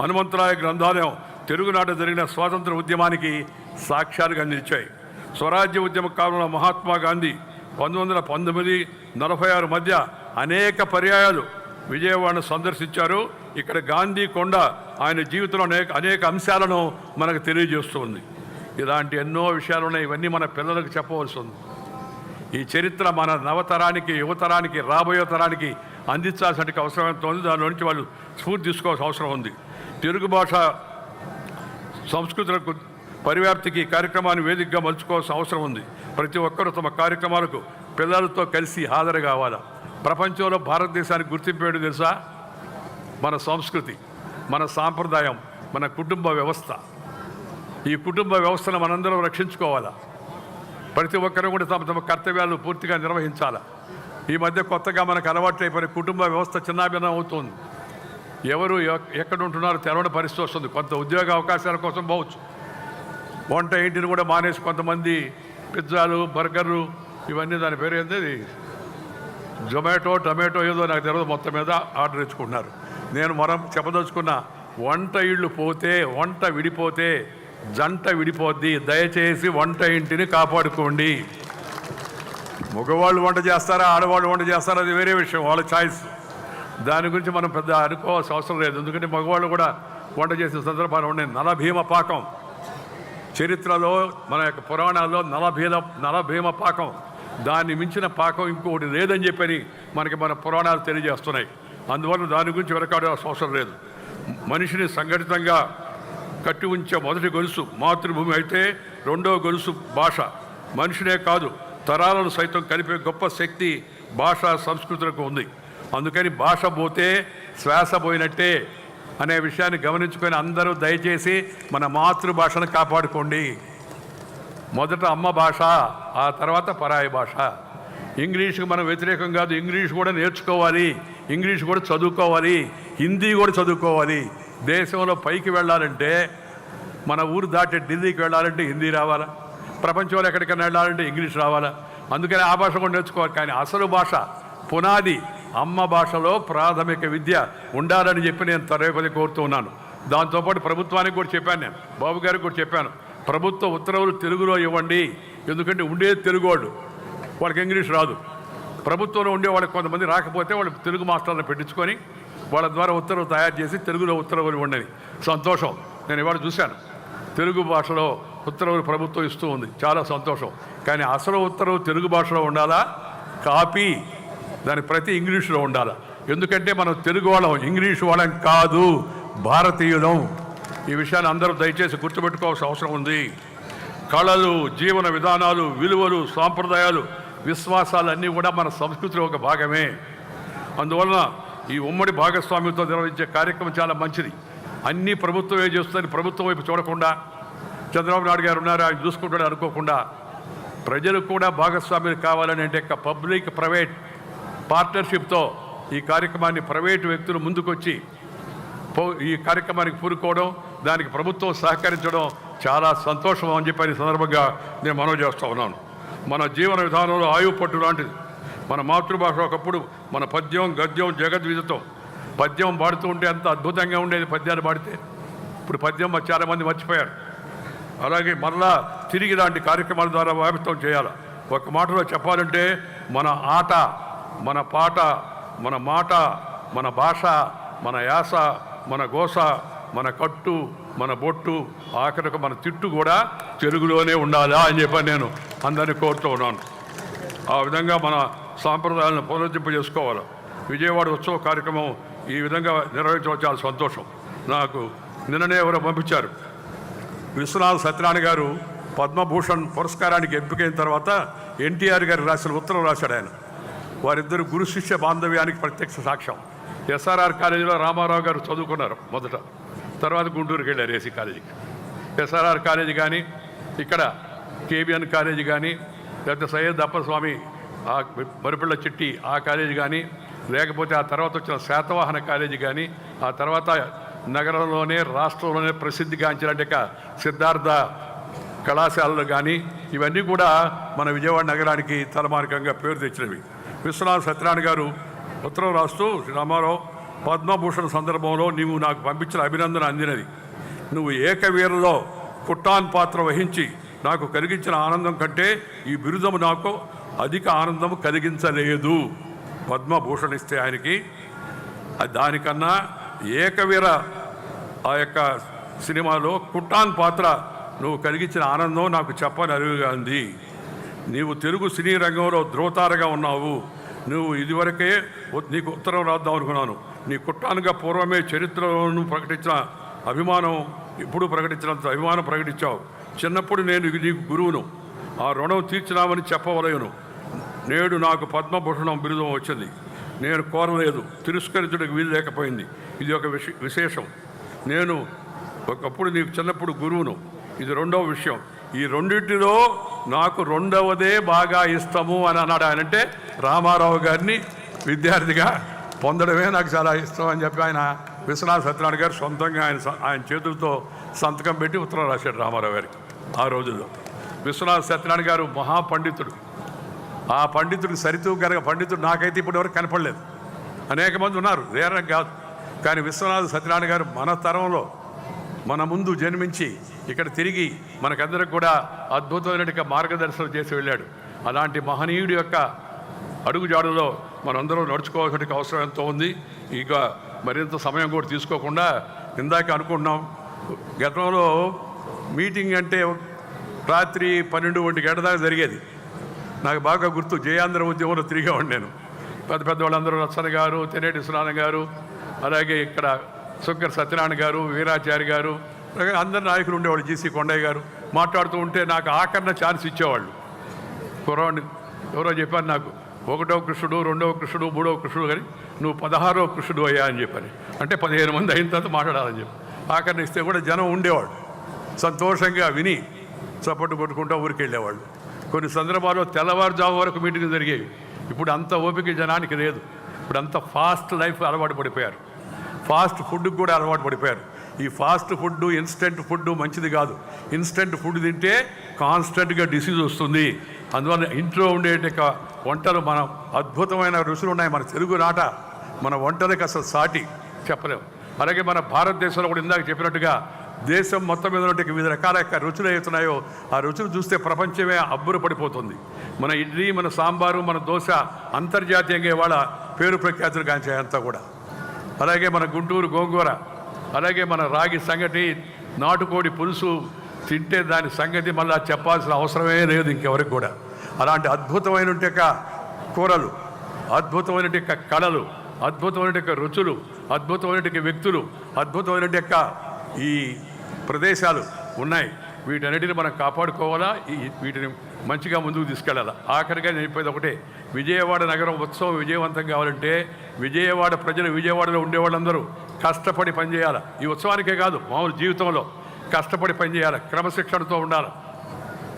హనుమంతరాయ గ్రంథాలయం తెలుగునాట జరిగిన స్వాతంత్ర ఉద్యమానికి సాక్ష్యాలుగా నిలిచాయి. స్వరాజ్య ఉద్యమ కాలంలో మహాత్మా గాంధీ పంతొమ్మిది వందల పంతొమ్మిది నలభై ఆరు మధ్య అనేక పర్యాయాలు విజయవాడను సందర్శించారు. ఇక్కడ గాంధీ కొండ ఆయన జీవితంలో అనేక అనేక అంశాలను మనకు తెలియజేస్తుంది. ఇలాంటి ఎన్నో విషయాలు ఉన్నాయి ఇవన్నీ మన పిల్లలకు చెప్పవలసి ఉంది. ఈ చరిత్ర మన నవతరానికి యువతరానికి రాబోయే తరానికి అందించాల్సిన అవసరం ఎంత ఉంది. దాని నుంచి వాళ్ళు స్ఫూర్తి తీసుకోవాల్సిన అవసరం ఉంది. తెలుగు భాష సంస్కృతులకు పరివ్యాప్తికి కార్యక్రమాన్ని వేదికగా మలుచుకోవాల్సిన అవసరం ఉంది. ప్రతి ఒక్కరూ తమ కార్యక్రమాలకు పిల్లలతో కలిసి హాజరు కావాలా? ప్రపంచంలో భారతదేశానికి గుర్తింపు తెలుసా? మన సంస్కృతి మన సాంప్రదాయం మన కుటుంబ వ్యవస్థ. ఈ కుటుంబ వ్యవస్థను మనందరం రక్షించుకోవాలా? ప్రతి ఒక్కరూ కూడా తమ తమ కర్తవ్యాలు పూర్తిగా నిర్వహించాలా? ఈ మధ్య కొత్తగా మనకు అలవాట్లైపోయిన కుటుంబ వ్యవస్థ చిన్నాభిన్నం అవుతుంది. ఎవరు ఎక్కడ ఉంటున్నారో తెలవని పరిస్థితి వస్తుంది. కొంత ఉద్యోగ అవకాశాల కోసం పోవచ్చు. వంట ఇంటిని కూడా మానేసి కొంతమంది పిజ్జాలు బర్గర్లు ఇవన్నీ దాని పేరు ఏంది జొమాటో టమాటో ఏదో నాకు తెలియదు మొత్తం మీద ఆర్డర్ ఇచ్చుకుంటున్నారు. నేను మనం చెప్పదలుచుకున్న వంట ఇళ్ళు పోతే వంట విడిపోతే జంట విడిపోద్ది. దయచేసి వంట ఇంటిని కాపాడుకోండి. మగవాళ్ళు వంట చేస్తారా ఆడవాళ్ళు వంట చేస్తారా అది వేరే విషయం వాళ్ళ ఛాయిస్ దాని గురించి మనం పెద్ద అనుకోవాల్సిన అవసరం లేదు. ఎందుకంటే మగవాళ్ళు కూడా వంట చేసిన సందర్భాలు ఉన్నాయి. నలభీమ పాకం. చరిత్రలో మన యొక్క పురాణాల్లో నలభీమ నలభీమ పాకం. దాన్ని మించిన పాకం ఇంకొకటి లేదని చెప్పని మనకి మన పురాణాలు తెలియజేస్తున్నాయి. అందువల్ల దాని గురించి వెనకాడాల్సిన అవసరం లేదు. మనిషిని సంఘటితంగా కట్టి ఉంచే మొదటి గొలుసు మాతృభూమి అయితే రెండో గొలుసు భాష. మనిషినే కాదు తరాలను సైతం కలిపే గొప్ప శక్తి భాష సంస్కృతులకు ఉంది. అందుకని భాష పోతే శ్వాస పోయినట్టే అనే విషయాన్ని గమనించుకొని అందరూ దయచేసి మన మాతృభాషను కాపాడుకోండి. మొదట అమ్మ భాష ఆ తర్వాత పరాయి భాష. ఇంగ్లీష్కి మనం వ్యతిరేకం కాదు ఇంగ్లీష్ కూడా నేర్చుకోవాలి ఇంగ్లీష్ కూడా చదువుకోవాలి హిందీ కూడా చదువుకోవాలి. దేశంలో పైకి వెళ్ళాలంటే మన ఊరు దాటి ఢిల్లీకి వెళ్ళాలంటే హిందీ రావాలా? ప్రపంచంలో ఎక్కడికైనా వెళ్ళాలంటే ఇంగ్లీష్ రావాలా? అందుకని ఆ భాష కూడా నేర్చుకోవాలి. కానీ అసలు భాష పునాది అమ్మ భాషలో ప్రాథమిక విద్య ఉండాలని చెప్పి నేను తరగతి కోరుతూ ఉన్నాను. దాంతోపాటు ప్రభుత్వానికి కూడా చెప్పాను నేను. బాబు గారికి కూడా చెప్పాను. ప్రభుత్వ ఉత్తర్వులు తెలుగులో ఇవ్వండి. ఎందుకంటే ఉండేది తెలుగు వాళ్ళు. వాళ్ళకి ఇంగ్లీష్ రాదు. ప్రభుత్వంలో ఉండే వాళ్ళకి కొంతమంది రాకపోతే వాళ్ళు తెలుగు మాస్టర్లను పెట్టించుకొని వాళ్ళ ద్వారా ఉత్తర్వులు తయారు చేసి తెలుగులో ఉత్తర్వులు ఉండని సంతోషం. నేను ఇవాళ చూశాను. తెలుగు భాషలో ఉత్తర్వులు ప్రభుత్వం ఇస్తూ ఉంది. చాలా సంతోషం. కానీ అసలు ఉత్తర్వు తెలుగు భాషలో ఉండాలా? కాపీ దాని ప్రతి ఇంగ్లీషులో ఉండాలా? ఎందుకంటే మనం తెలుగు వాళ్ళం ఇంగ్లీష్ వాళ్ళం కాదు భారతీయులం. ఈ విషయాన్ని అందరూ దయచేసి గుర్తుపెట్టుకోవాల్సిన అవసరం ఉంది. కళలు జీవన విధానాలు విలువలు సాంప్రదాయాలు విశ్వాసాలు అన్నీ కూడా మన సంస్కృతిలో ఒక భాగమే. అందువలన ఈ ఉమ్మడి భాగస్వామ్యంతో నిర్వహించే కార్యక్రమం చాలా మంచిది. అన్ని ప్రభుత్వమే చేస్తుందని ప్రభుత్వం వైపు చూడకుండా చంద్రబాబు నాయుడు గారు ఉన్నారు ఆయన చూసుకుంటాడు అనుకోకుండా ప్రజలు కూడా భాగస్వామ్యం కావాలని అంటే పబ్లిక్ ప్రైవేట్ పార్ట్నర్షిప్తో ఈ కార్యక్రమాన్ని ప్రైవేటు వ్యక్తులు ముందుకొచ్చి పో- ఈ కార్యక్రమానికి పూనుకోవడం దానికి ప్రభుత్వం సహకరించడం చాలా సంతోషం అని చెప్పి సందర్భంగా నేను మనవి చేస్తూ ఉన్నాను. మన జీవన విధానంలో ఆయువు పట్టు లాంటిది. మన మాతృభాష ఒకప్పుడు మన పద్యం గద్యం జగద్విధతం పద్యం పాడుతూ ఉంటే అంత అద్భుతంగా ఉండేది పద్యాలు పాడితే ఇప్పుడు పద్యం చాలా చాలామంది మర్చిపోయారు. అలాగే మరలా తిరిగి లాంటి కార్యక్రమాల ద్వారా వ్యాప్తం చేయాలి. ఒక మాటలో చెప్పాలంటే మన ఆట మన పాట మన మాట మన భాష మన యాస మన గోస మన కట్టు మన బొట్టు ఆఖరికి మన తిట్టు కూడా తెలుగులోనే ఉండాలా అని చెప్పి నేను అందరినీ కోరుతూ ఉన్నాను. ఆ విధంగా మన సాంప్రదాయాలను పునరుద్ధరింప చేసుకోవాలి విజయవాడ ఉత్సవ కార్యక్రమం ఈ విధంగా నిర్వహించవచ్చు చాలా సంతోషం. నాకు నిన్ననే ఎవరో పంపించారు. విశ్వనాథ్ సత్యనారాయణ గారు పద్మభూషణ్ పురస్కారానికి ఎంపికైన తర్వాత ఎన్టీఆర్ గారు రాసిన ఉత్తరం రాశాడు ఆయన. వారిద్దరు గురు శిష్య బాంధవ్యానికి ప్రత్యక్ష సాక్ష్యం. ఎస్ఆర్ఆర్ కాలేజీలో రామారావు గారు చదువుకున్నారు మొదట. తర్వాత గుంటూరుకి వెళ్ళారు ఏసీ కాలేజీకి. ఎస్ఆర్ఆర్ కాలేజీ కానీ ఇక్కడ కేబిఎన్ కాలేజీ కానీ లేకపోతే సయ్యద్ అప్పస్వామి ఆ మరిపిళ్ళ చిట్టి ఆ కాలేజీ కానీ లేకపోతే ఆ తర్వాత వచ్చిన శాతవాహన కాలేజీ కానీ ఆ తర్వాత నగరంలోనే రాష్ట్రంలోనే ప్రసిద్ధిగాంచినట్టు సిద్ధార్థ కళాశాలలు కానీ ఇవన్నీ కూడా మన విజయవాడ నగరానికి తలమార్గంగా పేరు తెచ్చినవి. విశ్వనాథ్ సత్యనారాయణ గారు ఉత్తరం రాస్తూ శ్రీ రామారావు పద్మభూషణ్ సందర్భంలో నీవు నాకు పంపించిన అభినందన అందినది. నువ్వు ఏకవీరలో కుట్టాన్ పాత్ర వహించి నాకు కలిగించిన ఆనందం కంటే ఈ బిరుదము నాకు అధిక ఆనందం కలిగించలేదు. పద్మభూషణ్ ఇస్తే ఆయనకి దానికన్నా ఏకవీర ఆ యొక్క సినిమాలో కుట్టాన్ పాత్ర నువ్వు కలిగించిన ఆనందం నాకు చెప్పని అరువుగా ఉంది నీవు తెలుగు సినీ రంగంలో ధ్రువతారగా ఉన్నావు. నువ్వు ఇదివరకే నీకు ఉత్తరం రాద్దాం అనుకున్నాను. నీ కుట్టానుగా పూర్వమే చరిత్రను ప్రకటించిన అభిమానం ఇప్పుడు ప్రకటించినంత అభిమానం ప్రకటించావు. చిన్నప్పుడు నేను నీకు గురువును. ఆ రుణం తీర్చినామని చెప్పవలయను నేడు నాకు పద్మభూషణం బిరుదం వచ్చింది. నేను కోరలేదు. తిరస్కరించడానికి వీలు లేకపోయింది. ఇది ఒక విష విశేషం. నేను ఒకప్పుడు నీకు చిన్నప్పుడు గురువును. ఇది రెండవ విషయం. ఈ రెండింటిలో నాకు రెండవదే బాగా ఇష్టము అని అన్నాడు ఆయన. అంటే రామారావు గారిని విద్యార్థిగా పొందడమే నాకు చాలా ఇష్టం అని చెప్పి ఆయన విశ్వనాథ సత్యనారాయణ గారు సొంతంగా ఆయన స- ఆయన చేతులతో సంతకం పెట్టి ఉత్తరం రాశాడు రామారావు గారికి ఆ రోజుల్లో. విశ్వనాథ సత్యనారాయణ గారు మహాపండితుడు. ఆ పండితుడికి సరితూగరగ పండితుడు నాకైతే ఇప్పటివరకు కనపడలేదు. అనేక మంది ఉన్నారు. వేరే కాదు. కానీ విశ్వనాథ సత్యనారాయణ గారు మన తరంలో మన ముందు జన్మించి ఇక్కడ తిరిగి మనకందరికి కూడా అద్భుతమైన మార్గదర్శనం చేసి వెళ్ళాడు. అలాంటి మహనీయుడి యొక్క అడుగుజాడులో మనందరం నడుచుకోవాల్సిన అవసరం ఎంతో ఉంది. ఇక మరింత సమయం కూడా తీసుకోకుండా ఇందాక అనుకుంటున్నాం గతంలో మీటింగ్ అంటే రాత్రి పన్నెండు ఒంటి గంట దాకా జరిగేది. నాకు బాగా గుర్తు జయాంధ్ర ఉద్యమంలో తిరిగేవాడు నేను. పెద్ద పెద్ద వాళ్ళందరూ రత్సన గారు తెనేటి స్నాన గారు అలాగే ఇక్కడ శంకర్ సత్యనారాయణ గారు వీరాచారి గారు అలాగే అందరు నాయకులు ఉండేవాళ్ళు జీసీ కొండయ్య గారు. మాట్లాడుతూ ఉంటే నాకు ఆకరణ ఛాన్స్ ఇచ్చేవాళ్ళు. కుర్రాడిని ఎవరో చెప్పారు నాకు ఒకటో కృష్ణుడు రెండవ కృష్ణుడు మూడవ కృష్ణుడు కానీ నువ్వు పదహారో కృష్ణుడు అయ్యా అని చెప్పారు. అంటే పదిహేను మంది అయిన తర్వాత మాట్లాడాలని చెప్పి. ఆఖరిని ఇస్తే కూడా జనం ఉండేవాడు సంతోషంగా విని చప్పట్టు కొట్టుకుంటూ ఊరికి వెళ్ళేవాళ్ళు కొన్ని సందర్భాల్లో తెల్లవారుజాము వరకు మీటింగ్ జరిగేవి. ఇప్పుడు అంత ఓపిక జనానికి లేదు. ఇప్పుడు అంత ఫాస్ట్ లైఫ్ అలవాటు పడిపోయారు. ఫాస్ట్ ఫుడ్కి కూడా అలవాటు పడిపోయారు. ఈ ఫాస్ట్ ఫుడ్ ఇన్స్టెంట్ ఫుడ్ మంచిది కాదు. ఇన్స్టెంట్ ఫుడ్ తింటే కాన్స్టెంట్గా డిసీజ్ వస్తుంది. అందువల్ల ఇంట్లో ఉండే వంటలు మనం అద్భుతమైన రుచులు ఉన్నాయి. మన తెలుగు నాట మన వంటలకు అసలు సాటి చెప్పలేము అలాగే మన భారతదేశంలో కూడా ఇందాక చెప్పినట్టుగా దేశం మొత్తం మీద వివిధ రకాల యొక్క రుచులు అవుతున్నాయో ఆ రుచులు చూస్తే ప్రపంచమే అబ్బురు పడిపోతుంది. మన ఇడ్లీ మన సాంబారు మన దోశ అంతర్జాతీయంగా ఇవాళ పేరు ప్రఖ్యాతులు గాంచాయంతా కూడా. అలాగే మన గుంటూరు గోంగూర అలాగే మన రాగి సంగటి నాటుకోడి పులుసు తింటే దాని సంగతి మళ్ళీ చెప్పాల్సిన అవసరమే లేదు ఇంకెవరికి కూడా. అలాంటి అద్భుతమైన యొక్క కూరలు అద్భుతమైన యొక్క కళలు అద్భుతమైన రుచులు అద్భుతమైన వ్యక్తులు అద్భుతమైన యొక్క ఈ ప్రదేశాలు ఉన్నాయి. వీటన్నిటిని మనం కాపాడుకోవాలా? వీటిని మంచిగా ముందుకు తీసుకెళ్ళాలా? ఆఖరిగా నేను చెప్పేది ఒకటే. విజయవాడ నగరం ఉత్సవం విజయవంతం కావాలంటే విజయవాడ ప్రజలు విజయవాడలో ఉండేవాళ్ళందరూ కష్టపడి పనిచేయాలి? ఈ ఉత్సవానికే కాదు మామూలు జీవితంలో కష్టపడి పనిచేయాలి? క్రమశిక్షణతో ఉండాలి?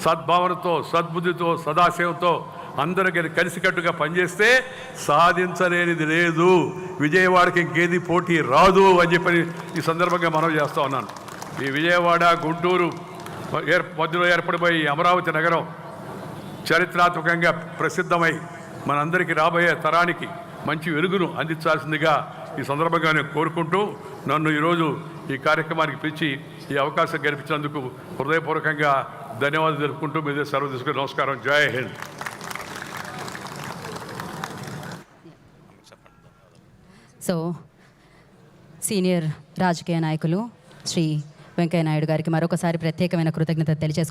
సద్భావనతో సద్బుద్ధితో సదాశయంతో అందరికీ కలిసికట్టుగా పనిచేస్తే సాధించలేనిది లేదు. విజయవాడకి ఇంకేది పోటీ రాదు అని చెప్పని ఈ సందర్భంగా మనం చేస్తూ ఉన్నాను. ఈ విజయవాడ గుంటూరు ఏర్ మధ్యలో ఏర్పడిపోయి అమరావతి నగరం చరిత్రాత్మకంగా ప్రసిద్ధమై మనందరికీ రాబోయే తరానికి మంచి వెలుగును అందించాల్సిందిగా ఈ సందర్భంగా నేను కోరుకుంటూ నన్ను ఈరోజు ఈ కార్యక్రమానికి పిలిచి ఈ అవకాశం కల్పించినందుకు హృదయపూర్వకంగా ధన్యవాదాలు తెలుపుకుంటూ మీద సెలవు తీసుకుని నమస్కారం. జై హింద్. సో సీనియర్ రాజకీయ నాయకులు శ్రీ వెంకయ్య నాయుడు గారికి మరొకసారి ప్రత్యేకమైన కృతజ్ఞత తెలియజేసుకుంటున్నాను.